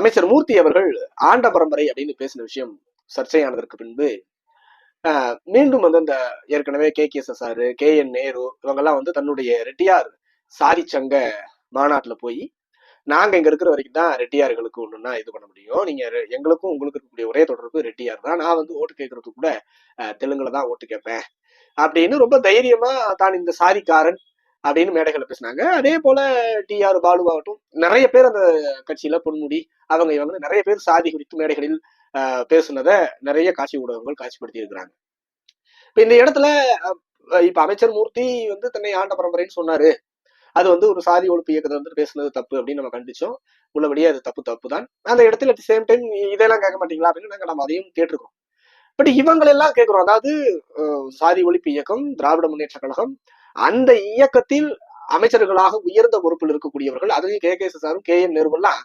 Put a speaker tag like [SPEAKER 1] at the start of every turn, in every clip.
[SPEAKER 1] அமைச்சர் மூர்த்தி அவர்கள் ஆண்ட பரம்பரை அப்படின்னு பேசின விஷயம் சர்ச்சையானதற்கு பின்பு ஆஹ், மீண்டும் வந்து அந்த ஏற்கனவே K K S K N Nehru இவங்கெல்லாம் வந்து தன்னுடைய ரெட்டியார் சாதி சங்க மாநாட்டில் போய் நாங்க இங்க இருக்கிற வரைக்கும் தான் ரெட்டியார்களுக்கு ஒண்ணுன்னா இது பண்ண முடியும். நீங்க எங்களுக்கும் உங்களுக்கு இருக்கக்கூடிய ஒரே தொடர்பு ரெட்டியார் தான். நான் வந்து ஓட்டு கேட்கறதுக்கு கூட தெலுங்குல தான் ஓட்டு கேட்பேன். அப்படின்னு ரொம்ப தைரியமா தான் இந்த சாரிக்காரன் அப்படின்னு மேடைகளை பேசினாங்க. அதே போல டி ஆர் பாலுவாகட்டும் நிறைய பேர் அந்த கட்சியில பொன்முடி அவங்க இவங்க நிறைய பேர் சாதி குறித்து மேடைகளில் பேசுனதை நிறைய காட்சி ஊடகங்கள் காட்சிப்படுத்தி இருக்கிறாங்க. இப்ப இந்த இடத்துல இப்ப அமைச்சர் மூர்த்தி வந்து தன்னை ஆண்ட பரம்பரைன்னு சொன்னாரு. அது வந்து ஒரு சாதி ஒழிப்பு இயக்கத்தை வந்து பேசுனது தப்பு அப்படின்னு நம்ம கண்டிச்சோம். உள்ளபடியே அது தப்பு தப்பு தான் அந்த இடத்துல அட் சேம் டைம் இதெல்லாம் கேட்க மாட்டீங்களா அப்படின்னு நாங்க நம்ம அதையும் கேட்டிருக்கோம் பட் இவங்களெல்லாம் கேட்கிறோம். அதாவது சாதி ஒழிப்பு இயக்கம் திராவிட முன்னேற்ற கழகம் அந்த இயக்கத்தில் அமைச்சர்களாக உயர்ந்த பொறுப்பில் இருக்கக்கூடியவர்கள் அதுவும் கே. கே. சாரும் கே. எம். நேருவெல்லாம்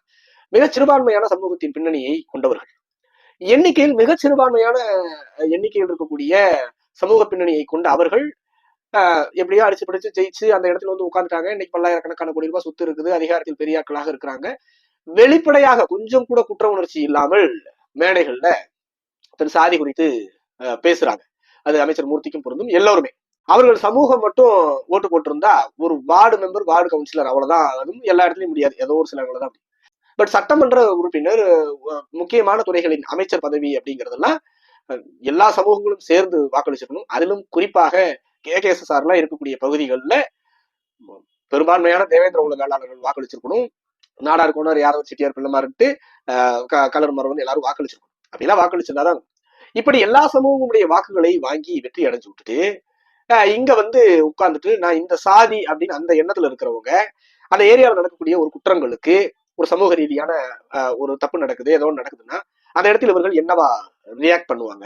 [SPEAKER 1] மிகச் சிறுபான்மையான சமூகத்தின் பின்னணியை கொண்டவர்கள். எண்ணிக்கையில் மிகச் சிறுபான்மையான அஹ், எண்ணிக்கையில் இருக்கக்கூடிய சமூக பின்னணியை கொண்ட அவர்கள் ஆஹ், எப்படியோ அடிச்சு பிடிச்சு ஜெயிச்சு அந்த இடத்துல வந்து உட்காந்துட்டாங்க இன்னைக்கு பல்லாயிரக்கணக்கான கோடி ரூபாய் சொத்து இருக்குது. அதிகாரத்தில் பெரியாக்களாக இருக்கிறாங்க. வெளிப்படையாக கொஞ்சம் கூட குற்ற உணர்ச்சி இல்லாமல் மேடைகள்ல தன் சாதி குறித்து பேசுறாங்க. அது அமைச்சர் மூர்த்திக்கும் பொருந்தும். எல்லோருமே அவர்கள் சமூகம் மட்டும் ஓட்டு போட்டிருந்தா ஒரு வார்டு மெம்பர் வார்டு கவுன்சிலர் அவ்வளவுதான் அதுவும் எல்லா இடத்துலயும் முடியாது. ஏதோ ஒரு சில தான் பட் சட்டமன்ற உறுப்பினர் முக்கியமான துறைகளின் அமைச்சர் பதவி அப்படிங்கறதெல்லாம் எல்லா சமூகங்களும் சேர்ந்து வாக்களிச்சிருக்கணும். அதிலும் குறிப்பாக கே. கே. எஸ். இருக்கக்கூடிய பகுதிகளில் பெரும்பான்மையான தேவேந்திர உள்ள வேளாளர்கள் வாக்களிச்சிருக்கணும். நாடார் கோணர் யாதவ செட்டியார் பிள்ளைமாருன்ட்டு அஹ், க- கலர் மரவன் எல்லாரும் வாக்களிச்சிருக்கணும். அப்படிலாம் வாக்களிச்சிருந்தாதான் இப்படி எல்லா சமூகமுடைய வாக்குகளை வாங்கி வெற்றி அடைஞ்சு விட்டுட்டு இங்க வந்து உட்கார்ந்துட்டு நான் இந்த சாதி அப்படின்னு அந்த எண்ணத்துல இருக்கிறவங்க அந்த ஏரியாவில் நடக்கக்கூடிய ஒரு குற்றங்களுக்கு ஒரு சமூக ரீதியான ஒரு தப்பு நடக்குது ஏதோ ஒண்ணு நடக்குதுன்னா அந்த இடத்துல இவர்கள் என்னவா ரியாக்ட் பண்ணுவாங்க?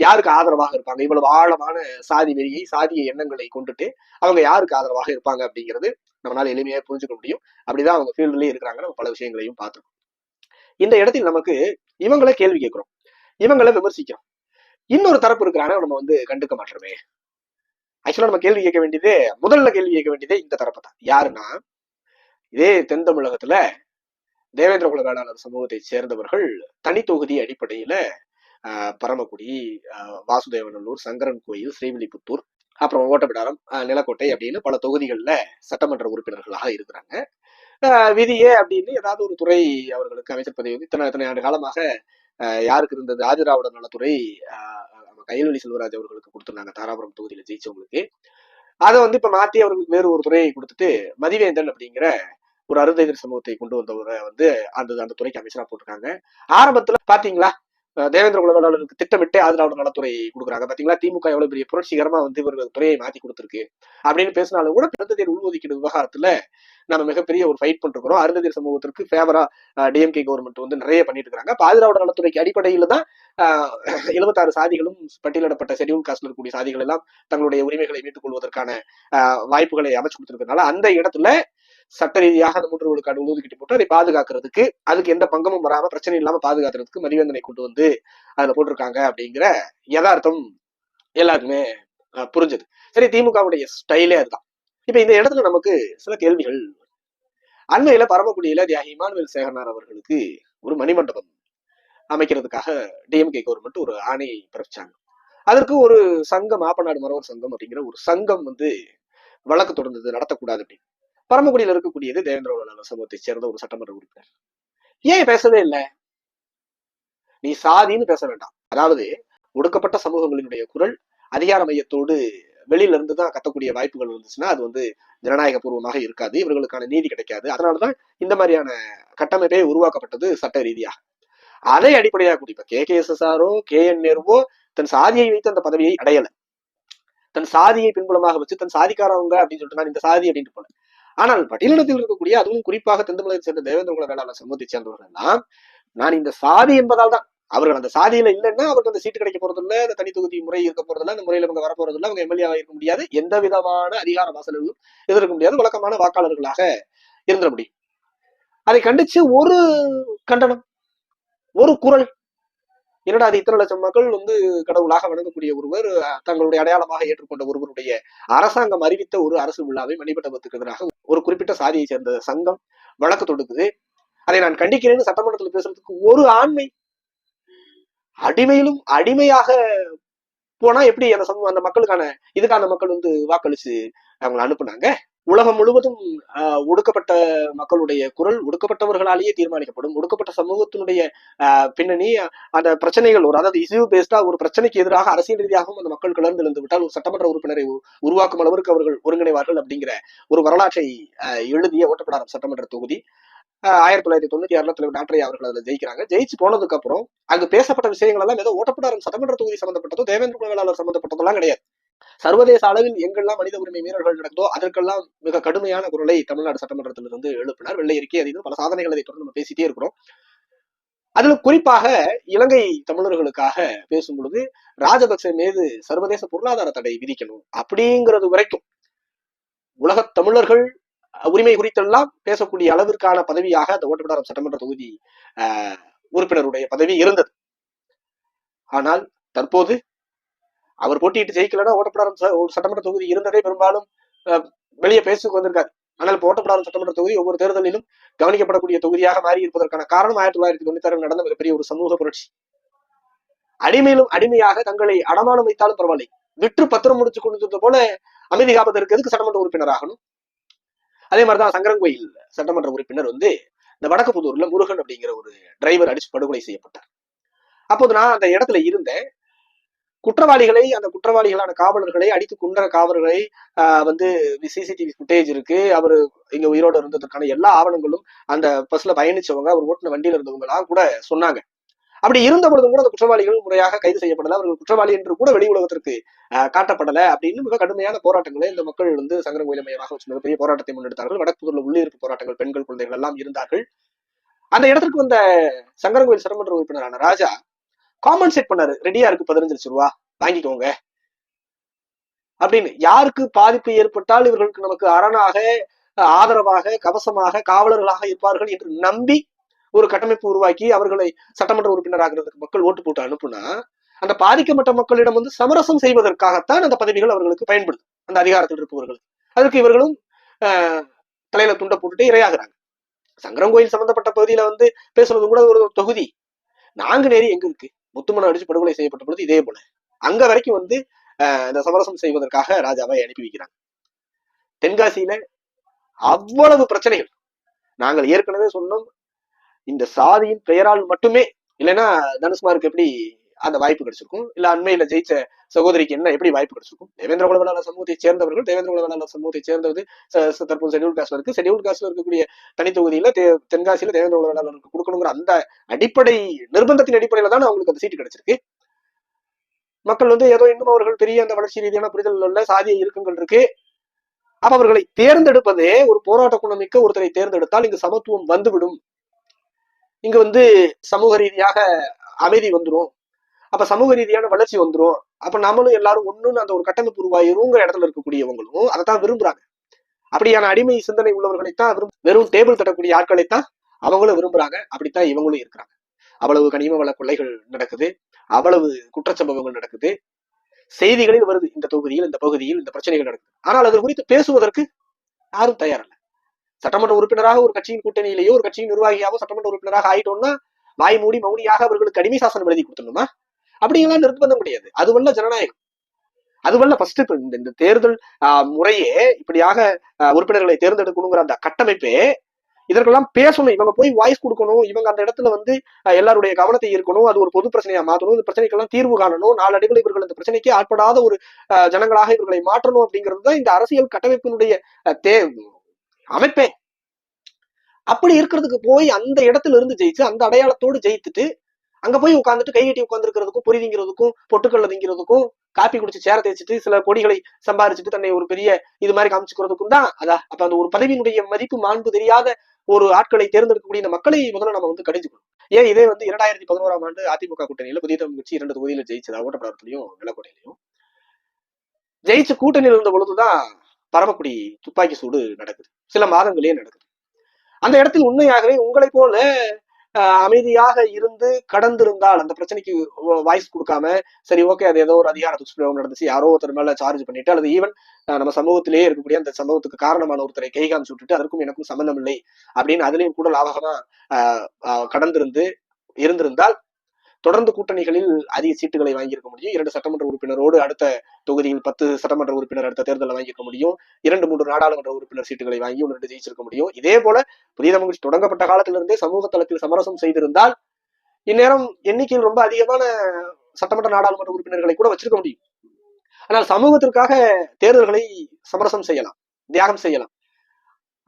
[SPEAKER 1] யாருக்கு ஆதரவாக இருப்பாங்க? இவ்வளவு ஆழமான சாதி வெறியை சாதிய எண்ணங்களை கொண்டுட்டு அவங்க யாருக்கு ஆதரவாக இருப்பாங்க அப்படிங்கிறது நம்மளால எளிமையா புரிஞ்சுக்க முடியும். அப்படிதான் அவங்க ஃபீல்ட்லயே இருக்கிறாங்க. நம்ம பல விஷயங்களையும் பார்த்துருக்கோம். இந்த இடத்தில் நமக்கு இவங்கள கேள்வி கேட்கிறோம். இவங்கள விமர்சிக்கிறோம். இன்னொரு தரப்பு இருக்கிறான நம்ம வந்து கண்டுக்க மாட்டோமே. ஆக்சுவலா நம்ம கேள்வி கேட்க வேண்டியதே முதல்ல கேள்வி கேட்க வேண்டியதே இந்த தரப்பு தான் யாருன்னா இதே தென் தமிழகத்துல தேவேந்திர குல வேளாளர் சமூகத்தை சேர்ந்தவர்கள் தனி தொகுதி அடிப்படையில பரமக்குடி வாசுதேவநல்லூர் சங்கரன் கோயில் ஸ்ரீவில்லிபுத்தூர் அப்புறம் ஓட்டப்பிடாரம் ஆஹ், நிலக்கோட்டை அப்படின்னு பல தொகுதிகளில் சட்டமன்ற உறுப்பினர்களாக இருக்கிறாங்க. ஆஹ், விதியே அப்படின்னு ஏதாவது ஒரு துறை அவர்களுக்கு அமைச்சர் பதவி வந்து இத்தனை இத்தனை ஆண்டு காலமாக ஆஹ், யாருக்கு இருந்தது? ஆதிராவிட நலத்துறை ஆஹ், கையல்வெளி செல்வராஜ் அவர்களுக்கு கொடுத்துருந்தாங்க. தாராபுரம் தொகுதியில ஜெயிச்சவங்களுக்கு. அதை வந்து இப்ப மாத்தி அவர்களுக்கு வேறு ஒரு துறையை கொடுத்துட்டு மதிவேந்தன் அப்படிங்கிற ஒரு அருந்ததிர் சமூகத்தை கொண்டு வந்தவரை வந்து அந்த அந்த துறைக்கு அமைச்சரா போட்டிருக்காங்க. ஆரம்பத்துல பாத்தீங்களா? தேவேந்திர குல திட்டமிட்டே ஆதரவு நலத்துறை கொடுக்குறாங்க. பாத்தீங்களா? திமுக எவ்வளவு பெரிய புரட்சிகரமா வந்து இவர்கள் துறையை மாத்தி கொடுத்துருக்கு அப்படின்னு பேசினாலும் கூட பிறந்ததேர் உள்ஒதுக்கீடு விவகாரத்துல நம்ம மிகப்பெரிய ஒரு ஃபைட் பண்ணிருக்கிறோம். அருந்ததியர் சமூகத்திற்கு ஃபேவரா டிஎம்கே கவர்மெண்ட் வந்து நிறைய பண்ணிட்டு இருக்காங்க அப்ப ஆதரவு நலத்துறைக்கு அடிப்படையில தான் எழுபத்தாறு சாதிகளும் பட்டியலிடப்பட்ட ஷெடியூல் காஸ்ட்ல இருக்கக்கூடிய சாதிகள் எல்லாம் தங்களுடைய உரிமைகளை மீட்டுக் கொள்வதற்கான ஆஹ், வாய்ப்புகளை அமைச்சு கொடுத்திருக்கிறதுனால அந்த இடத்துல சட்ட ரீதியாக அந்த மூன்று விழுக்காடு ஒதுக்கீட்டு போட்டு அதை பாதுகாக்கிறதுக்கு அதுக்கு எந்த பங்கமும் வராம பிரச்சனை இல்லாம பாதுகாக்கிறதுக்கு மதிவேந்தனை கொண்டு வந்து அதுல போட்டிருக்காங்க அப்படிங்கிற யதார்த்தம் எல்லாருக்குமே புரிஞ்சது. சரி திமுகவுடைய ஸ்டைலே அதுதான். இப்ப இந்த இடத்துல நமக்கு சில கேள்விகள் அண்மையில பரமக்குடியில தியாகி இமானுவேல் சேகர்னார் அவர்களுக்கு ஒரு மணிமண்டபம் அமைக்கிறதுக்காக டிஎம்கே கவர்மெண்ட் ஒரு ஆணையை பிறப்பிச்சாங்க. அதற்கு ஒரு சங்கம் ஆப்பநாடு மரவர் சங்கம் அப்படிங்கிற ஒரு சங்கம் வந்து வழக்கு தொடர்ந்தது நடத்தக்கூடாது அப்படின்னு. பரமக்குடியில் இருக்கக்கூடியது தேவேந்திர சமூகத்தை சேர்ந்த ஒரு சட்டமன்ற உறுப்பினர். ஏன் பேசவே இல்லை? நீ சாதின்னு பேச வேண்டாம். அதாவது ஒடுக்கப்பட்ட சமூகங்களினுடைய குரல் அதிகார மையத்தோடு வெளியில இருந்து தான் கத்தக்கூடிய வாய்ப்புகள் இருந்துச்சுன்னா அது வந்து ஜனநாயக பூர்வமாக இருக்காது. இவர்களுக்கான நீதி கிடைக்காது. அதனாலதான் இந்த மாதிரியான கட்டமைப்பே உருவாக்கப்பட்டது சட்ட ரீதியாக. அதை அடிப்படையாக கூடி இப்ப கே கே எஸ் எஸ் ஆரோ கே என் நேருவோ தன் சாதியை வைத்து அந்த பதவியை அடையல. தன் சாதியை பின்புலமாக வச்சு தன் சாதிக்காரவங்க அப்படின்னு சொல்லிட்டு நான் இந்த சாதி அப்படின்ட்டு போல ஆனால் பட்டியலினத்தில் இருக்கக்கூடிய அதுவும் குறிப்பாக தென் சேர்ந்த தேவேந்திர குல வேளாளர் சமூகத்தை சேர்ந்தவர்கள் எல்லாம் நான் இந்த சாதி என்பதால் தான் அவர்கள் அந்த சாதியில இல்லைன்னா அவருக்கு அந்த சீட்டு கிடைக்க போறது இந்த தனி தொகுதி முறை இருக்க போறதில்ல அந்த முறையில அவங்க வர போறது அவங்க எம்எல்ஏவாக இருக்க முடியாது எந்த விதமான அதிகார வாசல்களும் எதிர்க்க முடியாது வழக்கமான வாக்காளர்களாக இருந்துட முடியும். அதை கண்டிச்சு ஒரு கண்டனம் ஒரு குரல் என்னடா அது இத்தனை லட்சம் மக்கள் வந்து கடவுளாக வணங்கக்கூடிய ஒருவர் தங்களுடைய அடையாளமாக ஏற்றுக்கொண்ட ஒருவருடைய அரசாங்கம் அறிவித்த ஒரு அரசு விழாவை மணிமண்டபத்துக்கு எதிராக ஒரு குறிப்பிட்ட சாதியை சேர்ந்த சங்கம் வழக்கு தொடுக்குது. அதை நான் கண்டிக்கிறேன்னு சட்டமன்றத்தில் பேசுறதுக்கு ஒரு ஆண்மை அடிமையிலும் அடிமையாக போனா எப்படி அந்த சமூகம் அந்த மக்களுக்கான இதுக்கான மக்கள் வந்து வாக்களிச்சு அவங்களை அனுப்புனாங்க? உலகம் முழுவதும் ஆஹ், ஒடுக்கப்பட்ட மக்களுடைய குரல் ஒடுக்கப்பட்டவர்களாலேயே தீர்மானிக்கப்படும். ஒடுக்கப்பட்ட சமூகத்தினுடைய பின்னணி அந்த பிரச்சனைகள் ஒரு அதாவது இசு பேஸ்டா ஒரு பிரச்சனைக்கு எதிராக அரசியல் ரீதியாகவும் அந்த மக்கள் கிளர்ந்து எழுந்து விட்டால் ஒரு சட்டமன்ற உறுப்பினரை உருவாக்கும் அளவிற்கு அவர்கள் ஒருங்கிணைவார்கள் அப்படிங்கிற ஒரு வரலாற்றை எழுதிய ஓட்டப்படாரம் சட்டமன்ற தொகுதி. ஆயிரத்தி தொள்ளாயிரத்தி தொண்ணூத்தி ஆறுல தலைவர் டாக்டர் அவர்கள் அதில் ஜெயிக்கிறாங்க. ஜெயிச்சு போனதுக்கு அப்புறம் அங்கு பேசப்பட்ட விஷயங்கள் எல்லாம் ஏதோ ஓட்டப்படாரம் சட்டமன்ற தொகுதி சம்பந்தப்பட்டதோ தேவேந்திர குல சம்பந்தப்பட்டதெல்லாம் கிடையாது. சர்வதேச அளவில் எங்கெல்லாம் மனித உரிமை மீறல்கள் நடக்குதோ அதற்கெல்லாம் மிக கடுமையான குரலை தமிழ்நாடு சட்டமன்றத்திலிருந்து எழுப்பினார். வெள்ளை அறிக்கை அதிகம் பல சாதனைகளை தொடர்ந்து நம்ம பேசிட்டே இருக்கிறோம். அதுல குறிப்பாக இலங்கை தமிழர்களுக்காக பேசும் பொழுது ராஜபக்சே மீது சர்வதேச பொருளாதார தடை விதிக்கணும் அப்படிங்கிறது வரைக்கும் உலகத் தமிழர்கள் உரிமை குறித்தெல்லாம் பேசக்கூடிய அளவிற்கான பதவியாக அந்த ஓட்டப்பட்டாரம் சட்டமன்ற தொகுதி உறுப்பினருடைய பதவி இருந்தது. ஆனால் தற்போது அவர் போட்டியிட்டு ஜெயிக்கலன்னா ஓட்டப்படாரம் சட்டமன்ற தொகுதி இருந்ததே பெரும்பாலும் வெளியே பேசுக்கு வந்திருக்காரு ஆனால் இப்போ சட்டமன்ற தொகுதி ஒவ்வொரு தேர்தலிலும் கவனிக்கப்படக்கூடிய தொகுதியாக மாறி இருப்பதற்கான காரணம் ஆயிரத்தி தொள்ளாயிரத்தி தொண்ணூத்தி ஆறில் நடந்த மிகப்பெரிய ஒரு சமூக புரட்சி. அடிமையிலும் அடிமையாக தங்களை அடமானம் வைத்தாலும் பரவாயில்லை. விற்று பத்திரம் முடிச்சு கொண்டு போல அமைதி காப்பதற்கு எதுக்கு சட்டமன்ற உறுப்பினர் ஆகணும்? அதே மாதிரிதான் சங்கரங்கோயில் சட்டமன்ற உறுப்பினர் வந்து இந்த வடக்கு புதூர்ல முருகன் அப்படிங்கிற ஒரு டிரைவர் அடிச்சு படுகொலை செய்யப்பட்டார். அப்போது நான் அந்த இடத்துல இருந்தேன். குற்றவாளிகளை அந்த குற்றவாளிகளான காவலர்களை அடித்து கொன்ற காவலர்களை ஆஹ், வந்து சிசிடிவி ஃபுட்டேஜ் இருக்கு. அவர் இங்க உயிரோட இருந்ததற்கான எல்லா ஆவணங்களும் அந்த பஸ்ல பயணிச்சவங்க அவர் ஓட்டின வண்டியில இருந்தவங்க கூட சொன்னாங்க. அப்படி இருந்த பொழுதும் கூட அந்த குற்றவாளிகள் முறையாக கைது செய்யப்படல. அவர்கள் குற்றவாளி என்று கூட வெளி உலகத்திற்கு காட்டப்படல. அப்படின்னு மிக கடுமையான போராட்டங்களை இந்த மக்கள் வந்து சங்கரன் கோயிலை மையமாக வச்சு பெரிய போராட்டத்தை முன்னெடுத்தார்கள். வடக்குதூர்ல உள்ளிருப்பு போராட்டங்கள் பெண்கள் குழந்தைகள் எல்லாம் இருந்தார்கள். அந்த இடத்திற்கு வந்த சங்கரன் கோயில் சட்டமன்ற உறுப்பினரான ராஜா காம்பன்சேட் பண்ணாரு. ரெடியா இருக்கு பதினஞ்சு லட்சம் ரூபா. வாங்கிக்கோங்க. அப்படின்னு. யாருக்கு பாதிப்பு ஏற்பட்டால் இவர்களுக்கு நமக்கு அரணாக ஆதரவாக கவசமாக காவலர்களாக இருப்பார்கள் என்று நம்பி ஒரு கட்டமைப்பு உருவாக்கி அவர்களை சட்டமன்ற உறுப்பினராகிறதுக்கு மக்கள் ஓட்டு போட்டு அனுப்புனா அந்த பாதிக்கப்பட்ட மக்களிடம் வந்து சமரசம் செய்வதற்காகத்தான் அந்த பதவிகள் அவர்களுக்கு பயன்படுது. அந்த அதிகாரத்தில் இருப்பவர்கள். அதற்கு இவர்களும் ஆஹ், தலையில துண்டை போட்டுட்டு இரையாகிறாங்க. சங்கரங்கோயில் சம்பந்தப்பட்ட பகுதியில வந்து பேசுறது கூட ஒரு தொகுதி. நாங்குநேரி எங்க இருக்கு? முத்துமணம் அடிச்சு படுகொலை செய்யப்பட்ட பொழுது இதே போல. அங்க வரைக்கும் வந்து ஆஹ், இந்த சமரசம் செய்வதற்காக ராஜாவை அனுப்பி வைக்கிறாங்க தென்காசியில அவ்வளவு பிரச்சனைகள். நாங்கள் ஏற்கனவே சொன்னோம் இந்த சாதியின் பெயரால் மட்டுமே இல்லைன்னா தனுஷ்மாருக்கு எப்படி அந்த வாய்ப்பு கிடைச்சிருக்கும். இல்ல அண்மையில ஜெயிச்ச சகோதரிக்கு என்ன எப்படி வாய்ப்பு கிடைச்சிருக்கும்? தேவேந்திர குலவனால சமூகத்தை சேர்ந்தவர்கள் தேவேந்திர குலவனால சமூகத்தை சேர்ந்தது தற்போது செடியூல் காஸ்ட்ல இருக்கு. செடியூல் காஸ்ட்ல இருக்கக்கூடிய தனி தொகுதியில தென்காசியில தேவேந்திர குலவனாளருக்கு கொடுக்கணுங்கிற அந்த அடிப்படை நிர்பந்தத்தின் அடிப்படையில தான் அவங்களுக்கு அந்த சீட்டு கிடைச்சிருக்கு. மக்கள் வந்து ஏதோ இன்னும் அவர்கள் பெரிய அந்த வளர்ச்சி ரீதியான புரிதல் உள்ள சாதிய இருக்குங்கள் இருக்கு. அப்ப அவர்களை தேர்ந்தெடுப்பதே ஒரு போராட்ட குணமிக்க ஒருத்தரை தேர்ந்தெடுத்தால் இங்கு சமத்துவம் வந்துவிடும். இங்க வந்து சமூக ரீதியாக அமைதி வந்துரும். அப்ப சமூக ரீதியான வளர்ச்சி வந்துரும். அப்ப நம்மளும் எல்லாரும் ஒண்ணுன்னு அந்த ஒரு கட்டமைப்பு உருவாயிருங்கிற இடத்துல இருக்கக்கூடியவங்களும் அதைத்தான் விரும்புறாங்க. அப்படியான அடிமை சிந்தனை உள்ளவர்களைத்தான் விரும்- வெறும் டேபிள் தட்டக்கூடிய ஆட்களைத்தான் அவங்களும் விரும்புறாங்க. அப்படித்தான் இவங்களும் இருக்கிறாங்க. அவ்வளவு கனிம வள கொள்ளைகள் நடக்குது. அவ்வளவு குற்றச்சம்பவங்கள் நடக்குது. செய்திகளில் வருது. இந்த தொகுதியில் இந்த பகுதியில் இந்த பிரச்சனைகள் நடக்குது. ஆனால் அது குறித்து பேசுவதற்கு யாரும் தயாரில்ல. சட்டமன்ற உறுப்பினராக ஒரு கட்சியின் கூட்டணியிலேயோ ஒரு கட்சியின் நிர்வாகியாவோ சட்டமன்ற உறுப்பினராக ஆயிட்டோம்னா வாய் மூடி மௌனியாக அவர்களுக்கு அடிமை சாசனம் எழுதி கொடுத்துடணுமா? அப்படிங்கலாம் நிர்பந்தம் கிடையாது அதுவல்ல ஜனநாயகம். அதுவல்ல ஃபர்ஸ்ட் இந்த இந்த தேர்தல் ஆஹ், முறையே இப்படியாக ஆஹ், உறுப்பினர்களை தேர்ந்தெடுக்கணுங்கிற அந்த கட்டமைப்பே இதற்கெல்லாம் பேசணும். இவங்க போய் வாய்ஸ் கொடுக்கணும். இவங்க அந்த இடத்துல வந்து ஆஹ், எல்லாருடைய கவனத்தை ஈர்க்கணும். அது ஒரு பொது பிரச்சனையா மாற்றணும் இந்த பிரச்சனைக்கெல்லாம் தீர்வு காணணும். நாளடைவில் இவர்கள் இந்த பிரச்சனைக்கு ஆட்படாத ஒரு ஜனங்களாக இவர்களை மாற்றணும் அப்படிங்கிறது தான் இந்த அரசியல் கட்டமைப்பினுடைய தே அமைப்பே. அப்படி இருக்கிறதுக்கு போய் அந்த இடத்துல இருந்து ஜெயிச்சு அந்த அடையாளத்தோடு ஜெயித்துட்டு அங்க போய் உட்காந்துட்டு கையெட்டி உட்காந்துருக்கிறதுக்கும் பொறி திங்கிறதுக்கும் பொட்டுக்கல்ல திங்கிறதுக்கும் காப்பி குடிச்சு சேர தேய்ச்சிட்டு சில கொடிகளை சம்பாரிச்சுட்டு தன்னை ஒரு பெரிய இது மாதிரி காமிச்சுக்கிறதுக்கும் தான் அதா. அப்ப அந்த ஒரு பதவியினுடைய மதிப்பு மாண்பு தெரியாத ஒரு ஆட்களை தேர்ந்தெடுக்கக்கூடிய இந்த மக்களை முதல்ல நம்ம வந்து கடிஞ்சுக்கணும். ஏன் இதே வந்து இரண்டாயிரத்தி பதினோராம் ஆண்டு அதிமுக கூட்டணியில புதிய தமிழ் கட்சி இரண்டு தொகுதியில ஜெயிச்சதா ஓட்டப்படாரத்திலையும் விளக்கோட்டையிலையும் ஜெயிச்சு கூட்டணியில் இருந்த பொழுதுதான் பரமக்குடி துப்பாக்கி சூடு நடக்குது. சில மாதங்களே நடக்குது. அந்த இடத்தில் உண்மையாகவே உங்களை போல அமைதியாக இருந்து கடந்திருந்தால் அந்த பிரச்சனைக்கு வாய்ஸ் கொடுக்காம சரி ஓகே அது ஏதோ ஒரு அதிகார துஷ்பிரயோகம் நடந்துச்சு யாரோ ஒருத்தர் மேல சார்ஜ் பண்ணிட்டு அல்லது ஈவன் நம்ம சமூகத்திலேயே இருக்கக்கூடிய அந்த சம்பவத்துக்கு காரணமான ஒருத்தரை கை காமிச்சு விட்டுட்டு அதற்கும் எனக்கும் சம்பந்தம் இல்லை அப்படின்னு அதுலயும் கூட லாபகமா கடந்திருந்து இருந்திருந்தால் தொடர்ந்து கூட்டணிகளில் அதிக சீட்டுகளை வாங்கியிருக்க முடியும். இரண்டு சட்டமன்ற உறுப்பினரோடு அடுத்த தொகுதியில் பத்து சட்டமன்ற உறுப்பினர் அடுத்த தேர்தலில் வாங்கியிருக்க முடியும். இரண்டு மூன்று நாடாளுமன்ற உறுப்பினர் சீட்டுகளை வாங்கி ஒன்று ரெண்டு ஜெயிச்சிருக்க முடியும். இதே போல புதிய தமிழ் தொடங்கப்பட்ட காலத்திலிருந்தே சமூக தளத்தில் சமரசம் செய்திருந்தால் இந்நேரம் எண்ணிக்கையில் ரொம்ப அதிகமான சட்டமன்ற நாடாளுமன்ற உறுப்பினர்களை கூட வச்சிருக்க முடியும். ஆனால் சமூகத்திற்காக தேர்தல்களை சமரசம் செய்யலாம் தியாகம் செய்யலாம்.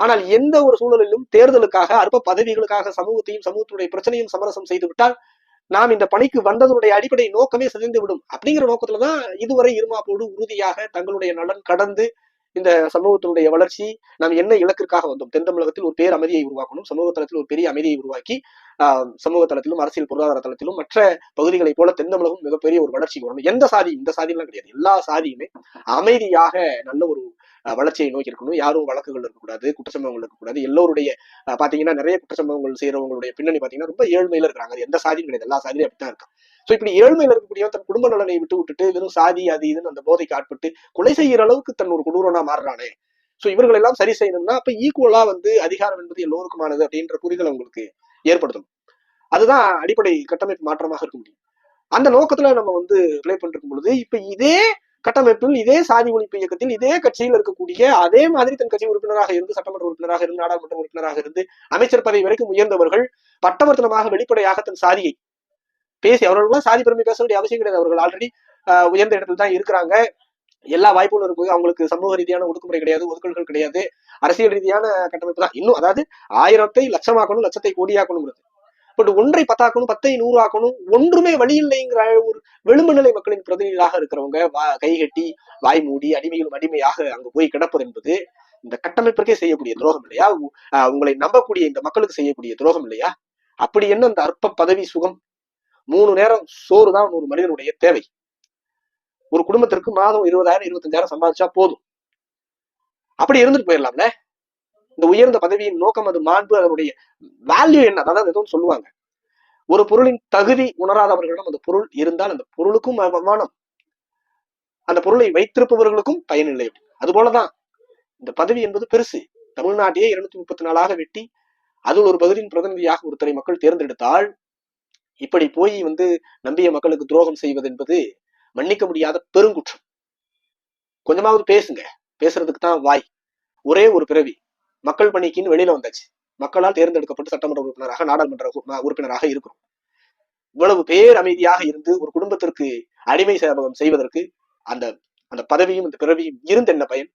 [SPEAKER 1] ஆனால் எந்த ஒரு சூழலிலும் தேர்தலுக்காக அற்ப பதவிகளுக்காக சமூகத்தையும் சமூகத்துடைய பிரச்சனையும் சமரசம் செய்துவிட்டால் நாம் இந்த பணிக்கு வந்ததனுடைய அடிப்படை நோக்கமே சிதைந்து விடும் அப்படிங்கிற நோக்கத்துலதான் இதுவரை இருமாப்போடு உறுதியாக தங்களுடைய நலன் கடந்து இந்த சமூகத்தினுடைய வளர்ச்சி நாம் என்ன இலக்கிற்காக வந்தோம்? தென் தமிழகத்தில் ஒரு பேர் அமைதியை உருவாக்கணும். சமூக தளத்தில் ஒரு பெரிய அமைதியை உருவாக்கி ஆஹ் சமூக தளத்திலும் அரசியல் பொருளாதார தளத்திலும் மற்ற பகுதிகளைப் போல தென் தமிழகம் மிகப்பெரிய ஒரு வளர்ச்சி வரணும். எந்த சாதி? இந்த சாதியெல்லாம் கிடையாது. எல்லா சாதியுமே அமைதியாக நல்ல ஒரு வளர்ச்சியை நோக்கி இருக்கணும். யாரும் வழக்குகள் இருக்கக்கூடாது குற்றச்சம்பவங்கள் இருக்கக்கூடாது. எல்லோருடைய பாத்தீங்கன்னா நிறைய குற்றச்சம்பவங்கள் செய்யறவங்களுடைய பின்னணி பாத்தீங்கன்னா ரொம்ப ஏழ்மையில இருக்காங்க அது எந்த சாதியும் கிடையாது. எல்லா சாதியும் அப்படித்தான் இருக்கும் சோ இப்படி ஏழ்மையில இருக்கக்கூடிய தன் குடும்ப நலனை விட்டு விட்டுட்டு வெறும் சாதி அது இதுன்னு அந்த போதைக்கு ஆட்பட்டு கொலை செய்யற அளவுக்கு தன் ஒரு கொடூரனா மாறுறானே. சோ இவர்கள் எல்லாம் சரி செய்யணும்னா அப்ப ஈக்குவலா வந்து அதிகாரம் என்பது எல்லோருக்குமானது அப்படின்ற புரிதல் உங்களுக்கு ஏற்படுத்தணும். அதுதான் அடிப்படை கட்டமைப்பு மாற்றமாக இருக்க முடியும். அந்த நோக்கத்துல நம்ம வந்து பிளே பண்ணிருக்கும் பொழுது இப்ப இதே கட்டமைப்பில் இதே சாதி ஒழிப்பு இயக்கத்தில் இதே கட்சியில் இருக்கக்கூடிய அதே மாதிரி தன் கட்சி உறுப்பினராக இருந்து சட்டமன்ற உறுப்பினராக இருந்து நாடாளுமன்ற உறுப்பினராக இருந்து அமைச்சர் பதவி வரைக்கும் உயர்ந்தவர்கள் பட்டவர்த்தனமாக வெளிப்படையாக தன் சாதியை பேசி அவர்களும் சாதி பெருமை பேச வேண்டிய அவசியம் கிடையாது. அவர்கள் ஆல்ரெடி உயர்ந்த இடத்துல தான் இருக்கிறாங்க. எல்லா வாய்ப்புகளும் இருக்கு அவங்களுக்கு சமூக ரீதியான ஒடுக்குமுறை கிடையாது ஒதுக்கல்கள் கிடையாது. அரசியல் ரீதியான கட்டமைப்பு தான். இன்னும் அதாவது ஆயிரத்தை லட்சமாக்கணும் லட்சத்தை கோடியாக்கணுங்கிறது. பட் ஒன்றை பத்தாக்கணும் பத்தை நூறு ஆக்கணும் ஒன்றுமே வழி இல்லைங்கிற ஒரு விளிம்பு நிலை மக்களின் பிரதிநிதிகளாக இருக்கிறவங்க வா- கைகட்டி வாய் மூடி அடிமையிலும் அடிமையாக அங்கு போய் கிடப்பது என்பது இந்த கட்டமைப்பிற்கே செய்யக்கூடிய துரோகம் இல்லையா? உ- உங்களை நம்பக்கூடிய இந்த மக்களுக்கு செய்யக்கூடிய துரோகம் இல்லையா? அப்படி என்ன அந்த அற்ப பதவி சுகம்? மூணு நேரம் சோறு தான் ஒரு மனிதனுடைய தேவை. ஒரு குடும்பத்திற்கு மாதம் இருபதாயிரம் இருபத்தஞ்சாயிரம் சம்பாதிச்சா போதும். அப்படி இருந்துட்டு போயிடலாம்ல? இந்த உயர்ந்த பதவியின் நோக்கம் அது மாண்பு அதனுடைய வேல்யூ என்ன? அதாவது எதுவும் சொல்லுவாங்க. ஒரு பொருளின் தகுதி உணராதவர்களிடம் அந்த பொருள் இருந்தால் அந்த பொருளுக்கும் அவமானம் அந்த பொருளை வைத்திருப்பவர்களுக்கும் பயனில்லை அது போலதான் இந்த பதவி என்பது பெருசு. தமிழ்நாட்டையே இருநூத்தி முப்பத்தி நாலாக வெட்டி அதில் ஒரு பகுதியின் பிரதிநிதியாக ஒருத்தரை மக்கள் தேர்ந்தெடுத்தால் இப்படி போய் வந்து நம்பிய மக்களுக்கு துரோகம் செய்வது என்பது மன்னிக்க முடியாத பெருங்குற்றம். கொஞ்சமாவது பேசுங்க. பேசுறதுக்கு தான் வாய். ஒரே ஒரு பிறவி. மக்கள் பணிக்குன்னு வெளியில வந்தாச்சு. மக்களால் தேர்ந்தெடுக்கப்பட்டு சட்டமன்ற உறுப்பினராக நாடாளுமன்ற உறுப்பினராக இருக்கிறோம். இவ்வளவு பேர் அமைதியாக இருந்து ஒரு குடும்பத்திற்கு அடிமை சேவகம் செய்வதற்கு அந்த அந்த பதவியும் அந்த பிறவியும் இருந்து என்ன பயன்?